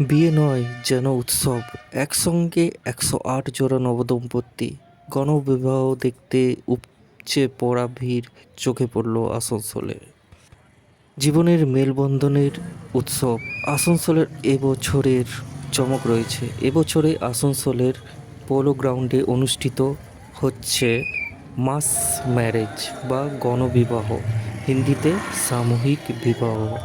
বিয়ে নয়, যেন উৎসব। একসঙ্গে একশো আট জোড়া নবদম্পতি। গণবিবাহ দেখতে উপচে পড়া ভিড় চোখে পড়ল আসানসোলে। জীবনের মেলবন্ধনের উৎসব। আসানসোলের এবছরের চমক রয়েছে। এবছরে আসানসোলের পোলো গ্রাউন্ডে অনুষ্ঠিত হচ্ছে মাস ম্যারেজ বা গণবিবাহ, হিন্দিতে সামূহিক বিবাহ।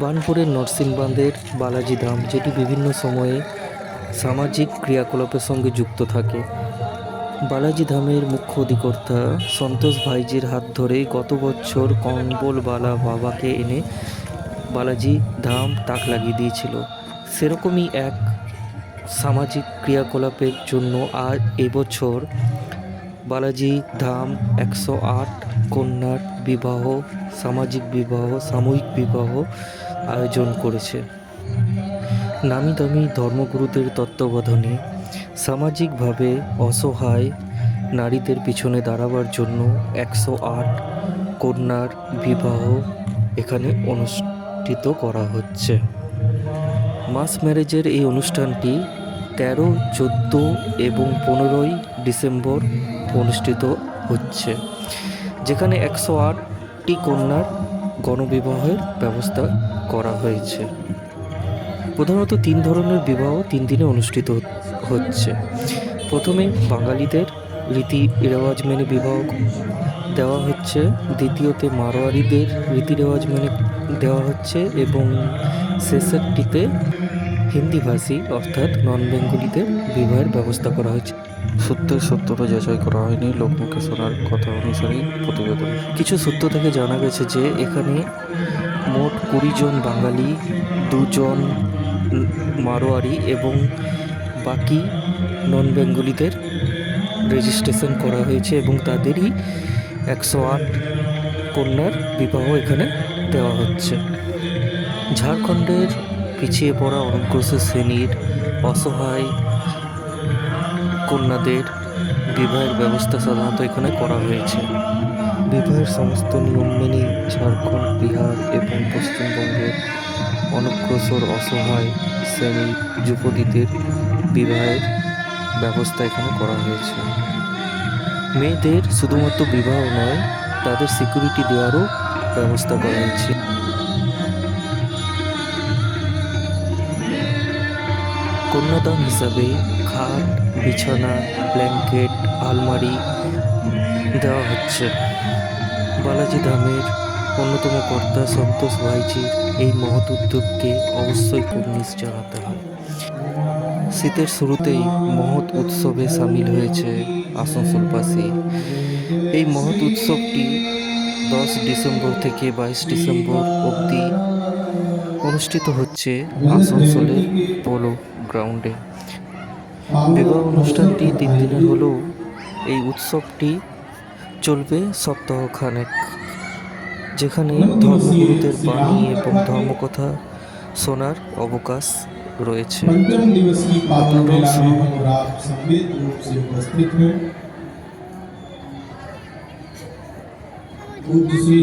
বার্নপুরের নরসিংবান্ধের বালাজি ধাম, যেটি বিভিন্ন সময়ে সামাজিক ক্রিয়াকলাপের সঙ্গে যুক্ত থাকে। বালাজি ধামের মুখ্য অধিকর্তা সন্তোষ ভাইজির হাত ধরে গত বছর কম্বলবালা বাবাকে এনে বালাজি ধাম তাক লাগিয়ে দিয়েছিল। সেরকমই এক সামাজিক ক্রিয়াকলাপের জন্য আর এবছর বালাজি ধাম একশো আট, কন্যার বিবাহ, সামাজিক বিবাহ, সাময়িক বিবাহ আয়োজন করেছে। নামি দামি ধর্মগুরুদের তত্ত্বাবধানে সামাজিকভাবে অসহায় নারীদের পিছনে দাঁড়াবার জন্য একশো আট কন্যার বিবাহ এখানে অনুষ্ঠিত করা হচ্ছে। মাস ম্যারেজের এই অনুষ্ঠানটি তেরো, চোদ্দ এবং পনেরোই ডিসেম্বর অনুষ্ঠিত হচ্ছে, যেখানে একশো আটটি কন্যার গণবিবাহের ব্যবস্থা করা হয়েছে। প্রধানত তিন ধরনের বিবাহ তিন দিনে অনুষ্ঠিত হচ্ছে। প্রথমে বাঙালিদের রীতি রেওয়াজ মেনে বিবাহ দেওয়া হচ্ছে, দ্বিতীয়তে মারোয়ারিদের রীতি রেওয়াজ মেনে দেওয়া হচ্ছে এবং শেষেরটিতে হিন্দিভাষী অর্থাৎ নন বেঙ্গলিদের বিবাহের ব্যবস্থা করা হয়েছে। সত্যের সত্যতা যাচাই করা হয়নি, লোকমুখে শোনার কথা অনুসারেই প্রতিবেদন। কিছু সূত্র থেকে জানা গেছে যে, এখানে মোট কুড়ি জন বাঙালি দুজন মারোয়ারি এবং বাকি নন বেঙ্গলিদের রেজিস্ট্রেশন করা হয়েছে এবং তাদেরই একশো আট কন্যার বিবাহ এখানে দেওয়া হচ্ছে। ঝাড়খণ্ডের পিছিয়ে পড়া অনুগ্রসর শ্রেণির অসহায় কন্যাদের বিবাহের ব্যবস্থা সাধারণত এখানে করা হয়েছে। বিবাহের সমস্ত নিয়ম মেনে ঝাড়খণ্ড, বিহার এবং পশ্চিমবঙ্গের অনগ্রসর, অসহায় শ্রেণির যুবতীদের বিবাহের ব্যবস্থা এখানে করা হয়েছে। মেয়েদের শুধুমাত্র বিবাহ নয়, তাদের সিকিউরিটি দেওয়ারও ব্যবস্থা করা হয়েছে। কন্যাদান হিসাবে খাট, বিছানা, ব্ল্যাঙ্কেট, আলমারি দেওয়া হচ্ছে। বালাজি ধামের অন্যতম কর্তা সন্তোষ ভাইজির এই মহৎ উদ্যোগকে অবশ্যই কুর্নিশ জানাতে হয় শীতের শুরুতেই মহৎ উৎসবে সামিল হয়েছে আসানসোলবাসী এই মহৎ উৎসবটি দশ ডিসেম্বর থেকে বাইশ ডিসেম্বর অবধি অনুষ্ঠিত হচ্ছে আসানসোলের পোলো গ্রাউন্ডে। বিবাহ অনুষ্ঠানটি তিন দিনের হলেও এই উৎসবটি চলবে সপ্তাহখানেক যেখানে ধর্মগুরুদের বাণী এবং ধর্মকথা শোনার অবকাশ রয়েছে पंचम दिवस की पावन मेला में हम और आप सम्मिलित रूप से उपस्थित हैं पूज्य श्री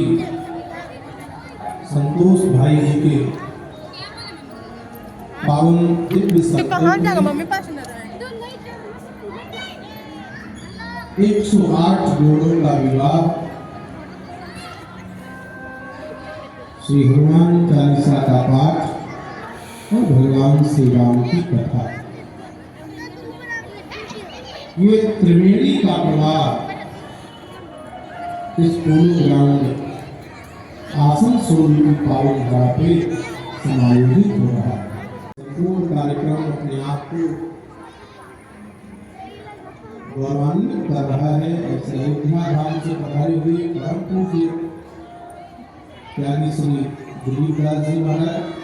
संतोष भाई जी के पावन दिव्य 108 जोड़ों का विवाह श्री हनुमान चालीसा का पाठ और भगवान श्री राम की कथा। ये त्रिवेणी का प्रभाव इस पोलो ग्राउंड आसनसोल की पावन धरा पे समायोजित हो रहा है। संपूर्ण कार्यक्रम अपने आप को गौरवान्वित कर रहा है ऐसे अयोध्या धाम से पधारे हुए परम पूज्य त्यागी श्री दिलीप दास जी महाराज।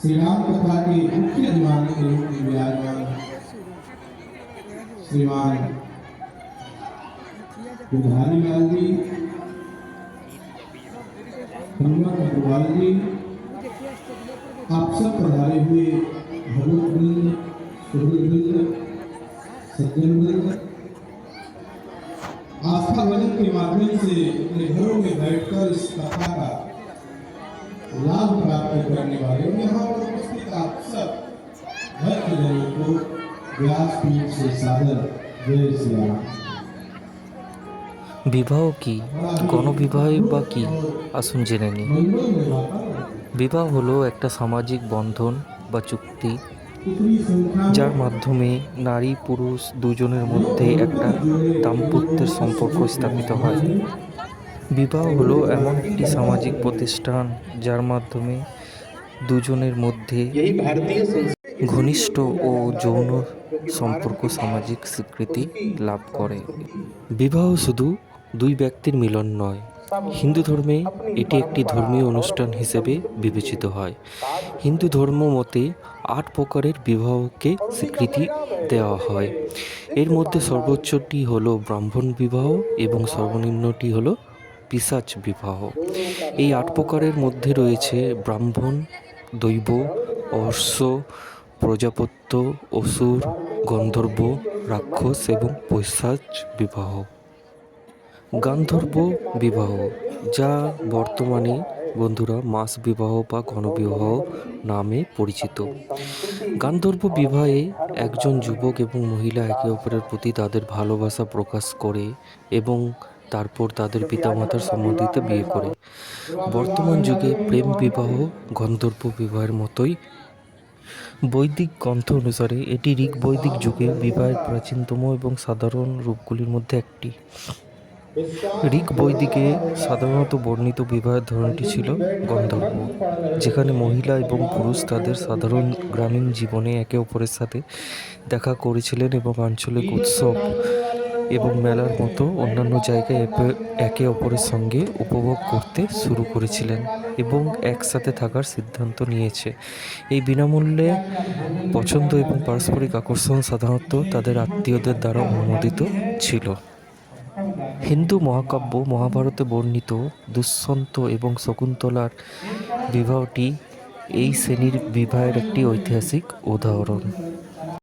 श्री राम कथा के मुख्य दिवान के रूप में विराजमान श्रीमान दुधारी लाल जी, हनुमत अग्रवाल जी, आप सब पधारे हुए भगवत वृंद, सुहृद वृंद आस्था भजन के माध्यम से अपने घरों में बैठकर इस कथा का लाभ प्राप्त करने वाले और यहाँ पर उपस्थित आप सब हर के जनों को व्यासपीठ से सादर जय श्री বিবাহ কি গণবিবাহই বা কি আসুন জেনে নিই বিবাহ হলো একটা সামাজিক বন্ধন বা চুক্তি যার মাধ্যমে নারী, পুরুষ দুজনের মধ্যে একটা দাম্পত্যের সম্পর্ক স্থাপিত হয়। বিবাহ হলো এমন একটি সামাজিক প্রতিষ্ঠান যার মাধ্যমে দুজনের মধ্যে ঘনিষ্ঠ ও যৌন সম্পর্ক সামাজিক স্বীকৃতি লাভ করে। বিবাহ শুধু দুই ব্যক্তির মিলন নয়, হিন্দু ধর্মে এটি একটি ধর্মীয় অনুষ্ঠান হিসেবে বিবেচিত হয়। হিন্দু ধর্ম মতে আট প্রকারের বিবাহকে স্বীকৃতি দেওয়া হয়। এর মধ্যে সর্বোচ্চটি হলো ব্রাহ্মণ বিবাহ এবং সর্বনিম্নটি হলো পিসাচ বিবাহ। এই আট প্রকারের মধ্যে রয়েছে ব্রাহ্মণ, দৈব অশ্ব প্রজাপত্য, অসুর, গন্ধর্ব, রাক্ষস এবং পৈশাচ বিবাহ। গান্ধর্ব বিবাহ, যা বর্তমানে বন্ধুরা, মাস বিবাহ বা গণবিবাহ নামে পরিচিত। গান্ধর্ব বিবাহে একজন যুবক এবং মহিলা একে অপরের প্রতি তাদের ভালোবাসা প্রকাশ করে এবং তারপর তাদের পিতামাতার সম্মতিতে বিয়ে করে। বর্তমান যুগে প্রেম বিবাহ, গন্ধর্ব বিবাহের মতোই। বৈদিক গ্রন্থ অনুসারে এটি ঋক বৈদিক যুগে বিবাহের প্রাচীনতম এবং সাধারণ রূপগুলির মধ্যে একটি। ঋক বৈদিকে সাধারণত বর্ণিত বিবাহের ধরনটি ছিল গন্ধর্ব, যেখানে মহিলা এবং পুরুষ তাদের সাধারণ গ্রামীণ জীবনে একে অপরের সাথে দেখা করেছিলেন এবং আঞ্চলিক উৎসব এবং মেলার মতো অন্যান্য জায়গায় একে অপরের সঙ্গে উপভোগ করতে শুরু করেছিলেন এবং একসাথে থাকার সিদ্ধান্ত নিয়েছে। এই বিনামূল্যে পছন্দ এবং পারস্পরিক আকর্ষণ সাধারণত তাদের আত্মীয়দের দ্বারা অনুমোদিত ছিল। হিন্দু মহাকাব্য মহাভারতে বর্ণিত দুঃসন্ত এবং শকুন্তলার বিবাহটি এই শ্রেণির বিবাহের একটি ঐতিহাসিক উদাহরণ।